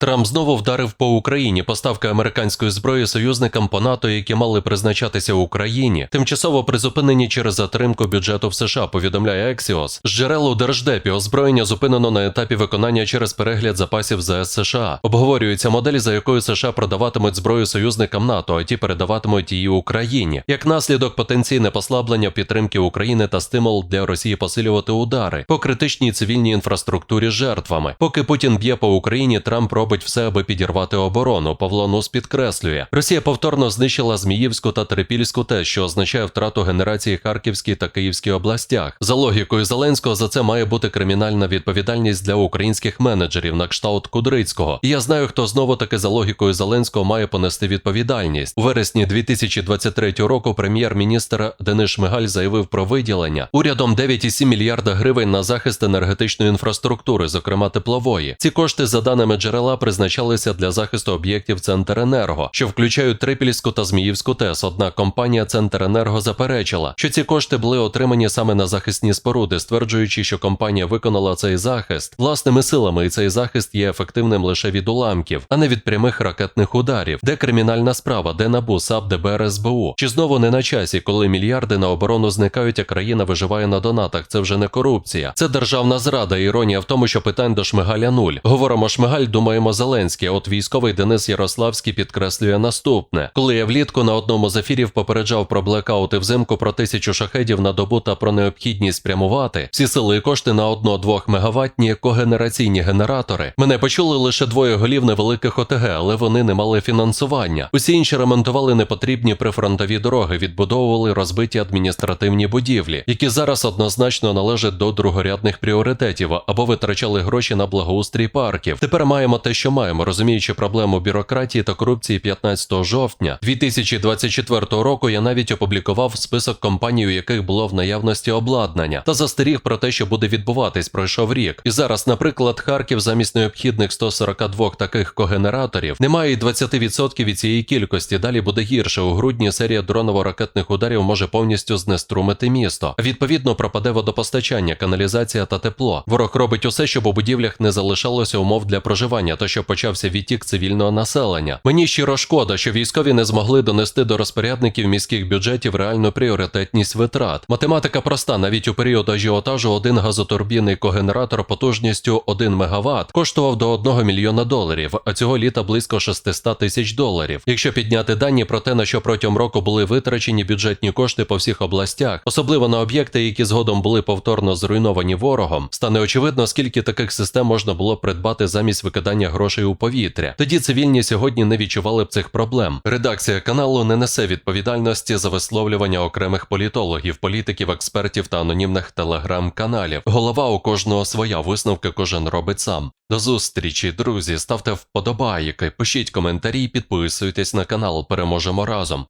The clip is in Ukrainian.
Трамп знову вдарив по Україні. Поставки американської зброї союзникам по НАТО, які мали призначатися Україні, тимчасово призупинені через затримку бюджету в США. Повідомляє Ексіос. З джерел у держдепі озброєння зупинено на етапі виконання через перегляд запасів ЗС США. Обговорюється модель, за якою США продаватимуть зброю союзникам НАТО, а ті передаватимуть її Україні. Як наслідок, потенційне послаблення підтримки України та стимул для Росії посилювати удари по критичній цивільній інфраструктурі жертвами. Поки Путін б'є по Україні, Трамп робить все, аби підірвати оборону. Павло Нус підкреслює, Росія повторно знищила Зміївську та Трипільську ТЕС, що означає втрату генерації Харківській та Київській областях. За логікою Зеленського, за це має бути кримінальна відповідальність для українських менеджерів на кшталт Кудрицького. І я знаю, хто знову таки за логікою Зеленського має понести відповідальність. У вересні 2023 року прем'єр-міністр Денис Шмигаль заявив про виділення урядом 9,7 мільярда гривень на захист енергетичної інфраструктури, зокрема теплової. Ці кошти, за даними джерела, призначалися для захисту об'єктів Центренерго, що включають Трипільську та Зміївську ТЕС. Однак компанія Центренерго заперечила, що ці кошти були отримані саме на захисні споруди, стверджуючи, що компанія виконала цей захист власними силами, і цей захист є ефективним лише від уламків, а не від прямих ракетних ударів. Де кримінальна справа, де НАБУ, САП, ДБР, СБУ? Чи знову не на часі, коли мільярди на оборону зникають, а країна виживає на донатах? Це вже не корупція. Це державна зрада. Іронія в тому, що питань до Шмигаля нуль. Говоримо Шмигаль, думаємо Зеленський. От військовий Денис Ярославський підкреслює наступне: коли я влітку на одному з ефірів попереджав про блекаути взимку про тисячу шахедів на добу та про необхідність спрямувати всі сили і кошти на одно-двох мегаваттні когенераційні генератори. Мене почули лише двоє голів невеликих ОТГ, але вони не мали фінансування. Усі інші ремонтували непотрібні прифронтові дороги, відбудовували розбиті адміністративні будівлі, які зараз однозначно належать до другорядних пріоритетів або витрачали гроші на благоустрій парків. Тепер маємо те, що маємо, розуміючи проблему бюрократії та корупції 15 жовтня 2024 року. Я навіть опублікував список компаній, у яких було в наявності обладнання, та застеріг про те, що буде відбуватись. Пройшов рік. І зараз, наприклад, Харків замість необхідних 142 таких когенераторів немає і 20% від цієї кількості. Далі буде гірше. У грудні серія дроново-ракетних ударів може повністю знеструмити місто. Відповідно, пропаде водопостачання, каналізація та тепло. Ворог робить усе, щоб у будівлях не залишалося умов для проживання, що почався відтік цивільного населення. Мені щиро шкода, що військові не змогли донести до розпорядників міських бюджетів реальну пріоритетність витрат. Математика проста, навіть у період ажіотажу один газотурбінний когенератор потужністю 1 МВт коштував до 1 мільйона доларів, а цього літа близько 600 тисяч доларів. Якщо підняти дані про те, на що протягом року були витрачені бюджетні кошти по всіх областях, особливо на об'єкти, які згодом були повторно зруйновані ворогом, стане очевидно, скільки таких систем можна було придбати замість викидання грошей у повітря. Тоді цивільні сьогодні не відчували б цих проблем. Редакція каналу не несе відповідальності за висловлювання окремих політологів, політиків, експертів та анонімних телеграм-каналів. Голова у кожного своя висновки кожен робить сам. До зустрічі, друзі. Ставте вподобайки, пишіть коментарі, підписуйтесь на канал. Переможемо разом.